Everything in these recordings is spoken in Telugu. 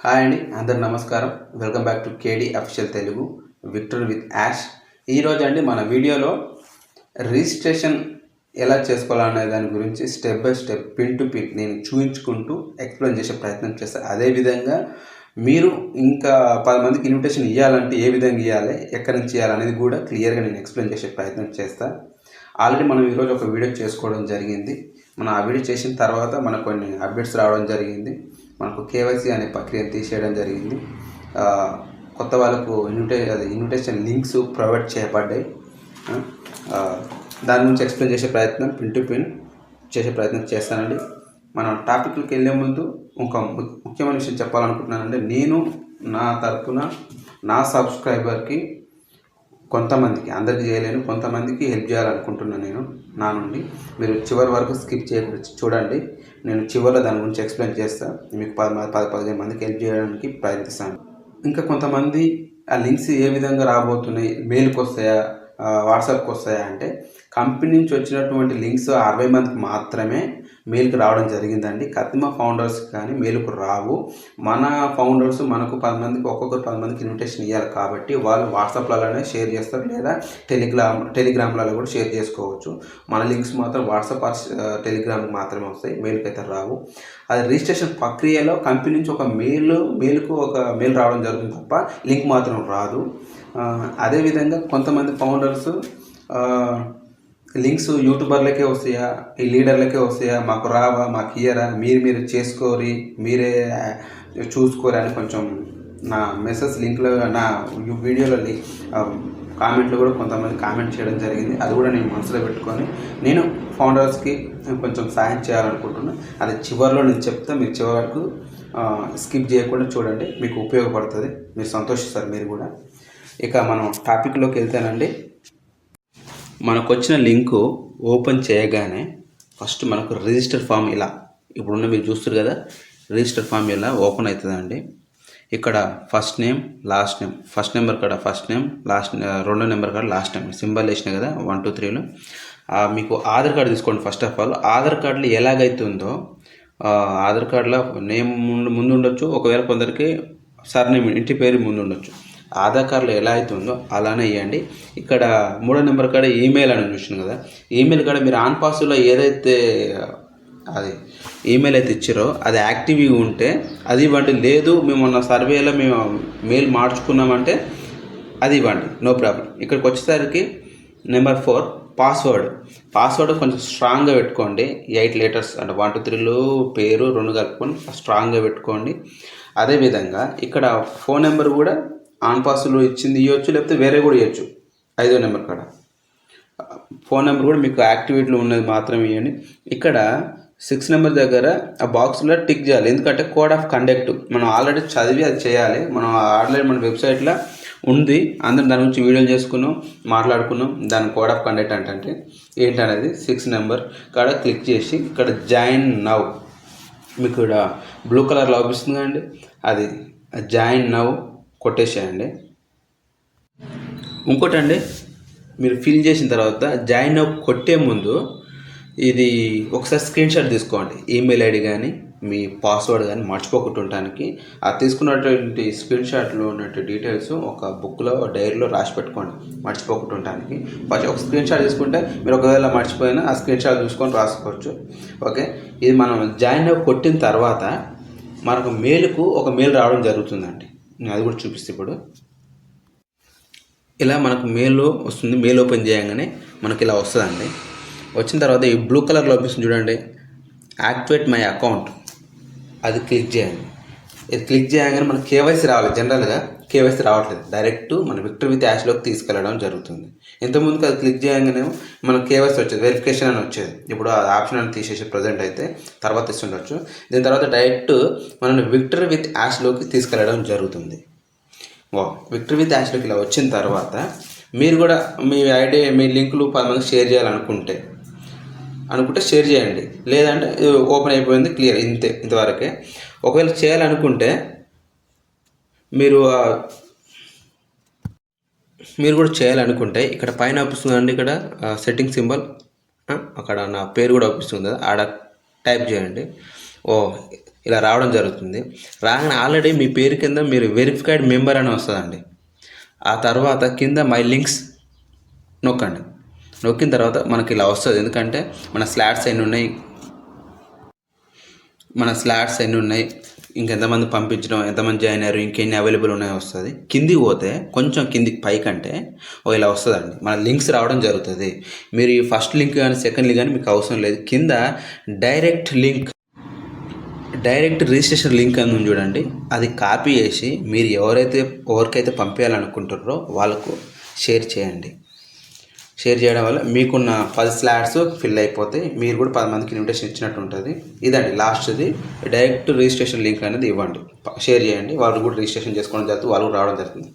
హాయ్ అండి అందరు నమస్కారం. Welcome back to KD official Telugu Victor with Yash. ఈరోజు అండి మన వీడియోలో రిజిస్ట్రేషన్ ఎలా చేసుకోవాలనే దాని గురించి step by step pin to pin నేను చూపించుకుంటూ ఎక్స్ప్లెయిన్ చేసే ప్రయత్నం చేస్తాను అదేవిధంగా మీరు ఇంకా పది మందికి ఇన్విటేషన్ ఇవ్వాలంటే ఏ విధంగా ఇవ్వాలి ఎక్కడి నుంచి ఇవ్వాలనేది కూడా క్లియర్గా నేను ఎక్స్ప్లెయిన్ చేసే ప్రయత్నం చేస్తాను ఆల్రెడీ మనం ఈరోజు ఒక వీడియో చేసుకోవడం జరిగింది. మనం ఆ వీడియో చేసిన తర్వాత మనకు కొన్ని అప్డేట్స్ రావడం జరిగింది. మనకు కేవైసీ అనే ప్రక్రియ తీసేయడం జరిగింది. కొత్త వాళ్ళకు ఇన్విటే అది ఇన్విటేషన్ లింక్స్ ప్రొవైడ్ చేయబడ్డాయి. దాని గురించి ఎక్స్ప్లెయిన్ చేసే ప్రయత్నం పిన్ టు పిన్ చేసే ప్రయత్నం చేస్తానండి. మనం టాపిక్లకు వెళ్ళే ముందు ఒక ముఖ్యమైన విషయం చెప్పాలనుకుంటున్నానంటే నేను నా తరపున నా సబ్స్క్రైబర్కి కొంతమందికి అందరికి చేయలేను కొంతమందికి హెల్ప్ చేయాలనుకుంటున్నాను నేను నా నుండి. మీరు చివరి వరకు స్కిప్ చేయకుండా చూడండి. నేను చివరిలో దాని గురించి ఎక్స్ప్లెయిన్ చేస్తాను మీకు పది పది పదిహేను మందికి హెల్ప్ చేయడానికి ప్రయత్నిస్తాను. ఇంకా కొంతమంది ఆ లింక్స్ ఏ విధంగా రాబోతున్నాయి మెయిల్కి వస్తాయా వాట్సాప్కి వస్తాయా అంటే కంపెనీ నుంచి వచ్చినటువంటి లింక్స్ అరవై మందికి మాత్రమే మెయిల్కి రావడం జరిగిందండి. కత్తిమ ఫౌండర్స్ కానీ మెయిల్కు రావు. మన ఫౌండర్స్ మనకు పది మందికి ఒక్కొక్కరు పది మందికి ఇన్విటేషన్ ఇవ్వాలి కాబట్టి వాళ్ళు వాట్సాప్లలోనే షేర్ చేస్తారు లేదా టెలిగ్రామ్ టెలిగ్రామ్లలో కూడా షేర్ చేసుకోవచ్చు. మన లింక్స్ మాత్రం వాట్సాప్ టెలిగ్రామ్కి మాత్రమే వస్తాయి. మెయిల్కి అయితే రావు. అది రిజిస్ట్రేషన్ ప్రక్రియలో కంపెనీ నుంచి ఒక మెయిల్ మెయిల్కు ఒక మెయిల్ రావడం జరుగుతుంది తప్ప లింక్ మాత్రం రాదు. అదేవిధంగా కొంతమంది ఫౌండర్స్ లింక్స్ యూట్యూబర్లకే వస్తాయా? ఈ లీడర్లకే వస్తాయా? మాకు రావా? మాకు ఇయ్యరా? మీరు మీరు చేసుకోరి మీరే చూసుకోరి అని కొంచెం నా మెసేజ్ లింక్లో నా వీడియోలో కామెంట్లు కూడా కొంతమంది కామెంట్ చేయడం జరిగింది. అది కూడా నేను మనసులో పెట్టుకొని నేను ఫౌండర్స్కి కొంచెం సాయం చేయాలనుకుంటున్నాను అది చివరిలో నేను చెప్తే మీరు చివరి వరకు స్కిప్ చేయకుండా చూడండి. మీకు ఉపయోగపడుతుంది. మీరు సంతోషిస్తారు మీరు కూడా. ఇక మనం టాపిక్లోకి వెళ్తానండి. మనకు వచ్చిన లింకు ఓపెన్ చేయగానే ఫస్ట్ మనకు రిజిస్టర్ ఫామ్ ఇలా ఇప్పుడున్న మీరు చూస్తారు కదా రిజిస్టర్ ఫామ్ ఇలా ఓపెన్ అవుతుందండి. ఇక్కడ first name last name first number కాడ ఫస్ట్ నేమ్ లాస్ట్ రెండో నెంబర్ కాడ లాస్ట్ నేమ్. సింబల్ వేసిన కదా వన్ టూ త్రీలో. మీకు ఆధార్ కార్డు తీసుకోండి ఫస్ట్ ఆఫ్ ఆల్. ఆధార్ కార్డులో ఎలాగైతుందో ఆధార్ కార్డులో నేమ్ ముందు ముందు ఉండొచ్చు. ఒకవేళ కొందరికి సర్నేమ్ ఇంటి పేరు ముందు ఉండొచ్చు. ఆధార్ కార్డులో ఎలా అయితే ఉందో అలానే ఇవ్వండి ఇక్కడ మూడో నెంబర్ కాడ ఈమెయిల్ అని చూసిన కదా. ఈమెయిల్ కాడ మీరు ఆన్ పాస్లో ఏదైతే అది ఈమెయిల్ అయితే ఇచ్చారో అది యాక్టివ్గా ఉంటే అది ఇవ్వండి. లేదు మేము మొన్న సర్వేలో మేము మెయిల్ మార్చుకున్నామంటే అది ఇవ్వండి. No problem. ఇక్కడికి వచ్చేసరికి నెంబర్ ఫోర్ పాస్వర్డ్. పాస్వర్డ్ కొంచెం స్ట్రాంగ్గా పెట్టుకోండి. ఎయిట్ లెటర్స్ అంటే వన్ టూ త్రీలు పేరు రెండు కలుపుకొని స్ట్రాంగ్గా పెట్టుకోండి. అదేవిధంగా ఇక్కడ ఫోన్ నెంబర్ కూడా ఆన్ పాస్లో ఇచ్చింది ఇవ్వచ్చు లేకపోతే వేరే కూడా ఇవ్వచ్చు ఐదో నెంబర్ కాడ. ఫోన్ నెంబర్ కూడా మీకు యాక్టివేట్లో ఉన్నది మాత్రమే ఇవ్వండి ఇక్కడ సిక్స్ నెంబర్ దగ్గర ఆ బాక్స్లో టిక్ చేయాలి. ఎందుకంటే కోడ్ ఆఫ్ కండక్ట్ మనం ఆల్రెడీ చదివి అది చేయాలి. మనం ఆల్రెడీ మన వెబ్సైట్లో ఉంది. అందరం దాని గురించి వీడియోలు చేసుకున్నాం మాట్లాడుకున్నాం. దాని కోడ్ ఆఫ్ కండక్ట్ అంటే ఏంటనేది? సిక్స్ నెంబర్ కాడ క్లిక్ చేసి ఇక్కడ జాయిన్ నవ్ మీకు ఇక్కడ బ్లూ కలర్లో అవుపిస్తుంది అండి అది జాయిన్ నవ్ కొట్టేసేయండి. ఇంకోటి అండి మీరు ఫిల్ చేసిన తర్వాత జాయిన్ అప్ కొట్టే ముందు ఇది ఒకసారి స్క్రీన్ షాట్ తీసుకోండి. ఈమెయిల్ ఐడి కానీ మీ పాస్వర్డ్ కానీ మర్చిపోకుండా ఆ తీసుకున్నటువంటి స్క్రీన్ షాట్లో ఉన్నటువంటి డీటెయిల్స్ ఒక బుక్లో డైరీలో రాసి పెట్టుకోండి. మర్చిపోకుండా ఫస్ట్ ఒక స్క్రీన్ షాట్ తీసుకుంటే మీరు ఒకవేళ మర్చిపోయినా ఆ స్క్రీన్ షాట్ చూసుకొని రాసుకోవచ్చు. ఓకే? ఇది మనం జాయిన్ అప్ కొట్టిన తర్వాత మనకు మెయిల్కు ఒక మెయిల్ రావడం జరుగుతుందండి. నేను అది కూడా చూపిస్తే ఇప్పుడు. ఇలా మనకు మేలో వస్తుంది మేల్ ఓపెన్ చేయగానే మనకి ఇలా వస్తుందండి. వచ్చిన తర్వాత ఈ బ్లూ కలర్లో వస్తుంది చూడండి. Activate my account. అది క్లిక్ చేయండి. ఇది క్లిక్ చేయగానే మనకి కేవైసీ రావాలి జనరల్గా. కేవైసీ రావట్లేదు. డైరెక్ట్ మన విక్టర్ విత్ యాష్లోకి తీసుకెళ్ళడం జరుగుతుంది. ఇంతకుముందుకు అది క్లిక్ చేయగానే మనకు కేవైసీ వచ్చేది వెరిఫికేషన్ అని వచ్చేది. ఇప్పుడు ఆ ఆప్షన్ అని తీసేసి ప్రజెంట్ అయితే తర్వాత ఇస్తుండొచ్చు. దీని తర్వాత డైరెక్ట్ మనల్ని విక్టర్ విత్ యాష్లోకి తీసుకెళ్ళడం జరుగుతుంది. వా విక్టర్ విత్ యాష్లోకి ఇలా వచ్చిన తర్వాత మీరు కూడా మీ ఐడి మీ లింకులు పది మందికి షేర్ చేయాలనుకుంటే అనుకుంటే షేర్ చేయండి. లేదంటే ఓపెన్ అయిపోయింది క్లియర్. ఇంతే ఇంతవరకే. ఒకవేళ చేయాలనుకుంటే మీరు మీరు కూడా చేయాలనుకుంటే ఇక్కడ పైన అవుపిస్తుందండి ఇక్కడ సెట్టింగ్ సింబల్ అక్కడ నా పేరు కూడా అవుపిస్తుంది కదా ఆడ టైప్ చేయండి. ఓ ఇలా రావడం జరుగుతుంది. రాగానే ఆల్రెడీ మీ పేరు కింద మీరు వెరిఫైడ్ మెంబర్ అని వస్తుందండి. ఆ తర్వాత కింద మై లింక్స్ నొక్కండి. నొక్కిన తర్వాత మనకి ఇలా వస్తుంది. ఎందుకంటే మన స్లాట్స్ ఎన్ని ఉన్నాయి? మన స్లాట్స్ ఎన్ని ఉన్నాయి? ఇంకెంతమంది పంపించడం ఎంతమంది జాయిన్ అయ్యారు ఇంకెన్ని అవైలబుల్ ఉన్నాయో వస్తుంది. కిందికి పోతే కొంచెం కిందికి పైకంటే ఓ ఇలా వస్తుందండి. మన లింక్స్ రావడం జరుగుతుంది. మీరు ఈ ఫస్ట్ లింక్ కానీ సెకండ్ లింక్ కానీ మీకు అవసరం లేదు. కింద direct link direct registration link అని చూడండి. అది కాపీ చేసి మీరు ఎవరైతే ఎవరికైతే పంపించాలనుకుంటారో వాళ్ళకు షేర్ చేయండి. షేర్ చేయడం వల్ల మీకున్న పది స్లాట్స్ ఫిల్ అయిపోతాయి. మీరు కూడా పది మందికి ఇన్విటేషన్ ఇచ్చినట్టు ఉంటుంది. ఇదండి లాస్ట్ది. డైరెక్ట్ రిజిస్ట్రేషన్ లింక్ అనేది ఇవ్వండి. షేర్ చేయండి. వాళ్ళు కూడా రిజిస్ట్రేషన్ చేసుకోవడం జరుగుతుంది. వాళ్ళు రావడం జరుగుతుంది.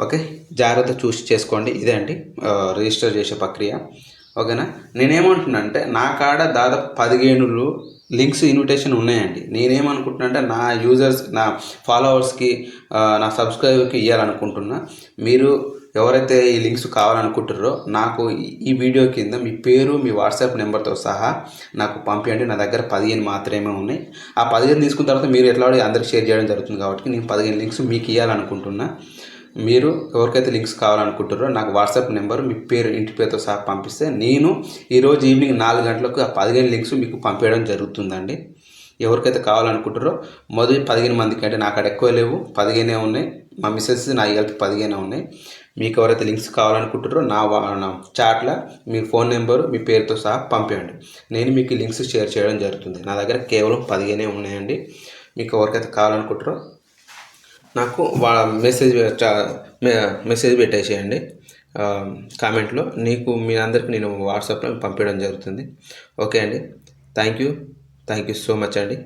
ఓకే? జాగ్రత్త చూసి చేసుకోండి. ఇదే అండి. రిజిస్టర్ చేసే ప్రక్రియ. ఓకేనా? నేనేమంటున్నా అంటే నా కాడ దాదాపు పదిహేనులు లింక్స్ ఇన్విటేషన్ ఉన్నాయండి. నేనేమనుకుంటున్నా అంటే నా యూజర్స్ నా ఫాలోవర్స్కి నా సబ్స్క్రైబర్కి ఇవ్వాలనుకుంటున్నా మీరు ఎవరైతే ఈ లింక్స్ కావాలనుకుంటారో నాకు ఈ- వీడియో కింద మీ పేరు మీ వాట్సాప్ నెంబర్తో సహా నాకు పంపించండి నా దగ్గర పదిహేను మాత్రమే ఉన్నాయి. ఆ పదిహేను తీసుకున్న తర్వాత మీరు ఎట్లా అందరికి షేర్ చేయడం జరుగుతుంది కాబట్టి నేను పదిహేను లింక్స్ మీకు ఇవ్వాలనుకుంటున్నా మీరు ఎవరికైతే లింక్స్ కావాలనుకుంటారో నాకు వాట్సాప్ నెంబర్ మీ పేరు ఇంటి పేరుతో సహా పంపిస్తే నేను ఈరోజు ఈవినింగ్ నాలుగు గంటలకు ఆ పదిహేను లింక్స్ మీకు పంపించడం జరుగుతుందండి. ఎవరికైతే కావాలనుకుంటారో మొదటి పదిహేను మందికి అంటే నాకు అక్కడ ఎక్కువ లేవు. పదిహేనే ఉన్నాయి. మా మిస్సెస్ నా కలిపి పదిహేనే ఉన్నాయి. మీకు ఎవరైతే లింక్స్ కావాలనుకుంటారో నా నా చాట్లో మీ ఫోన్ నెంబరు మీ పేరుతో సహా పంపించండి నేను మీకు లింక్స్ షేర్ చేయడం జరుగుతుంది. నా దగ్గర కేవలం పదిహేనే ఉన్నాయండి. మీకు ఎవరికైతే కావాలనుకుంటారో నాకు వా మెసేజ్ మెసేజ్ పెట్టేసేయండి. కామెంట్లో. నీకు మీ అందరికీ నేను వాట్సాప్లో పంపించడం జరుగుతుంది. ఓకే అండి. Thank you. Thank you so much అండి.